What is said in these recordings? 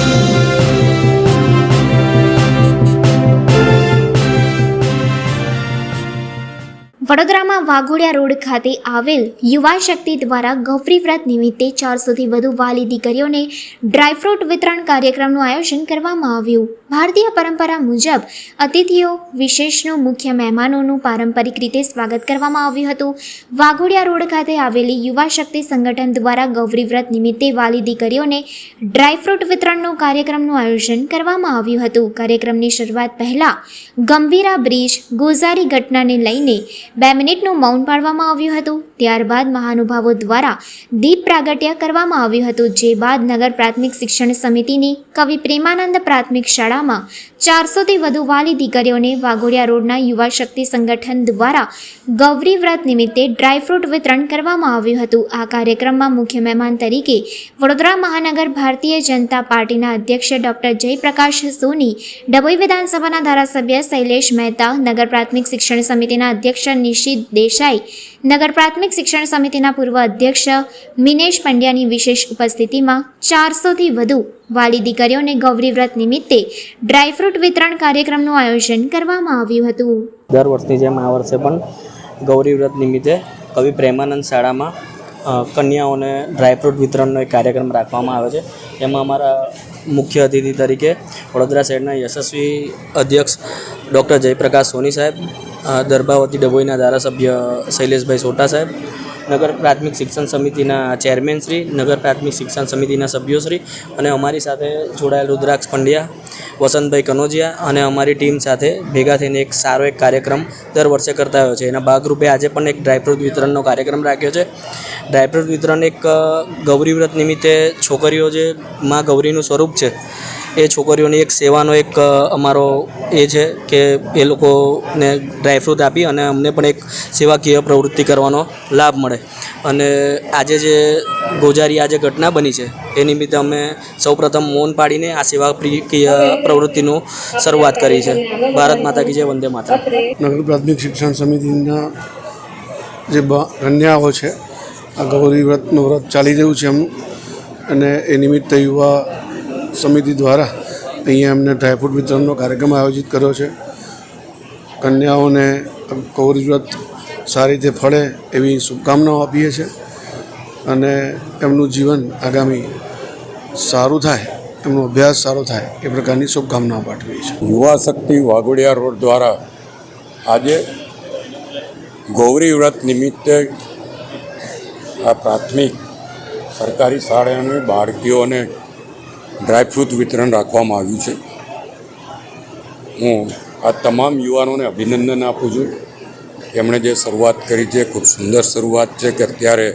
Thank you. વડોદરામાં Waghodia road ખાતે આવેલ યુવા શક્તિ દ્વારા ગૌફરી વ્રત નિમિત્તે ચારસોથી વધુ વાલી દીકરીઓને ડ્રાયફ્રૂટ વિતરણ કાર્યક્રમનું આયોજન કરવામાં આવ્યું. ભારતીય પરંપરા મુજબ અતિથિઓ, વિશેષનું મુખ્ય મહેમાનોનું પારંપરિક રીતે સ્વાગત કરવામાં આવ્યું હતું. વાઘોડિયા રોડ ખાતે આવેલી યુવા શક્તિ સંગઠન દ્વારા ગૌરી વ્રત નિમિત્તે વાલી દીકરીઓને ડ્રાયફ્રૂટ વિતરણનો કાર્યક્રમનું આયોજન કરવામાં આવ્યું હતું. કાર્યક્રમની શરૂઆત પહેલાં ગંભીરા બ્રિજ, ગોઝારી ઘટનાને લઈને બે મિનિટનું મૌન પાડવામાં આવ્યું હતું. ત્યારબાદ મહાનુભાવો દ્વારા દીપ પ્રાગટ્ય કરવામાં આવ્યું હતું, જે બાદ નગર પ્રાથમિક શિક્ષણ સમિતિની કવિ પ્રેમાનંદ પ્રાથમિક શાળામાં ચારસોથી વધુ વાલી દીકરીઓને વાઘોડિયા રોડના યુવા શક્તિ સંગઠન દ્વારા ગૌરી વ્રત નિમિત્તે ડ્રાયફ્રૂટ વિતરણ કરવામાં આવ્યું હતું. આ કાર્યક્રમમાં મુખ્ય મહેમાન તરીકે વડોદરા મહાનગર ભારતીય જનતા પાર્ટીના અધ્યક્ષ ડોક્ટર જયપ્રકાશ સોની, ડભોઈ વિધાનસભાના ધારાસભ્ય શૈલેષ મહેતા, નગર પ્રાથમિક શિક્ષણ સમિતિના અધ્યક્ષ નિશિત દેસાઈ. નગર પ્રાથમિક શિક્ષણ સમિતિના પૂર્વ અધ્યક્ષ મિનેશ પંડ્યાની વિશેષ ઉપસ્થિતિમાં ચારસોથી વધુ વાલી દીકરીઓને ગૌરી વ્રત નિમિત્તે ડ્રાયફ્રૂટ વિતરણ કાર્યક્રમનું આયોજન કરવામાં આવ્યું હતું. દર વર્ષની જેમ આ વર્ષે પણ ગૌરી વ્રત નિમિત્તે કવિ પ્રેમાનંદ શાળામાં કન્યાઓને ડ્રાયફ્રૂટ વિતરણનો એક કાર્યક્રમ રાખવામાં આવે છે. એમાં અમારા મુખ્ય અતિથિ તરીકે વડોદરા શહેરના યશસ્વી અધ્યક્ષ ડૉક્ટર જયપ્રકાશ સોની સાહેબ અ, દર્ભાવતી ડભોઈના ધારાસભ્ય શૈલેષભાઈ સોટા સાહેબ નગર પ્રાથમિક શિક્ષણ સમિતિના ચેરમેન શ્રી નગર પ્રાથમિક શિક્ષણ સમિતિના સભ્યોશ્રી અને અમારી સાથે જોડાયેલ રુદ્રાક્ષ પંડ્યા વસંતભાઈ કનોજિયા અને અમારી ટીમ સાથે ભેગા થઈને એક સારો એક કાર્યક્રમ દર વર્ષે કરતા હોય છે. એના ભાગરૂપે આજે પણ એક ડ્રાયફ્રૂટ વિતરણનો કાર્યક્રમ રાખ્યો છે. ડ્રાયફ્રૂટ વિતરણ એક ગૌરી વ્રત નિમિત્તે છોકરીઓ જે માં ગૌરીનું સ્વરૂપ છે એ છોકરીઓની એક સેવાનો એક અમારો એ છે કે એ લોકોને ડ્રાયફ્રૂટ આપી અને અમને પણ એક સેવાકીય પ્રવૃત્તિ કરવાનો લાભ મળે. અને આજે જે ગોજારી આજે ઘટના બની છે, એ નિમિત્તે અમે સૌપ્રથમ મૌન પાડીને આ સેવાકીય પ્રવૃત્તિનું શરૂઆત કરી છે. ભારત માતા કી જય, વંદે માતા નગર પ્રાથમિક શિક્ષણ સમિતિના જે કન્યાઓ છે, આ ગૌરી વ્રતનું વ્રત ચાલી રહ્યું છે એમનું. અને એ નિમિત્તે યુવા સમિતિ દ્વારા અહીંયા એમને ડ્રાયફ્રૂટ વિતરણનો કાર્યક્રમ આયોજિત કર્યો છે. કન્યાઓને કૌરી વ્રત સારી રીતે ફળે એવી શુભકામનાઓ આપીએ છીએ અને એમનું જીવન આગામી સારું થાય, એમનો અભ્યાસ સારો થાય એ પ્રકારની શુભકામનાઓ પાઠવીએ છીએ. યુવા શક્તિ વાઘોડિયા રોડ દ્વારા આજે ગૌરી વ્રત નિમિત્તે આ પ્રાથમિક સરકારી શાળાની બાળકીઓને ડ્રાયફ્રૂટ વિતરણ રાખવામાં આવ્યું છે. હું આ તમામ યુવાનોને અભિનંદન આપું છું. એમણે જે શરૂઆત કરી છે, ખૂબ સુંદર શરૂઆત છે કે અત્યારે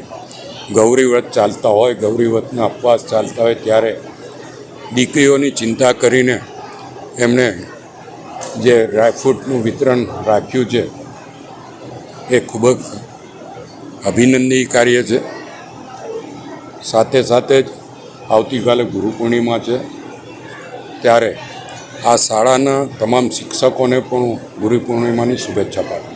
ગૌરીવ્રત ચાલતા હોય ગૌરીવ્રતના અપવાસ ચાલતા હોય, ત્યારે દીકરીઓની ચિંતા કરીને એમણે જે ડ્રાયફ્રૂટનું વિતરણ રાખ્યું છે, એ ખૂબ જ અભિનંદનીય કાર્ય છે. સાથે સાથે જ આવતીકાલે ગુરુ પૂર્ણિમા છે. ત્યારે આ શાળાના તમામ શિક્ષકોને પણ હું ગુરુ પૂર્ણિમાની શુભેચ્છા પાઠવું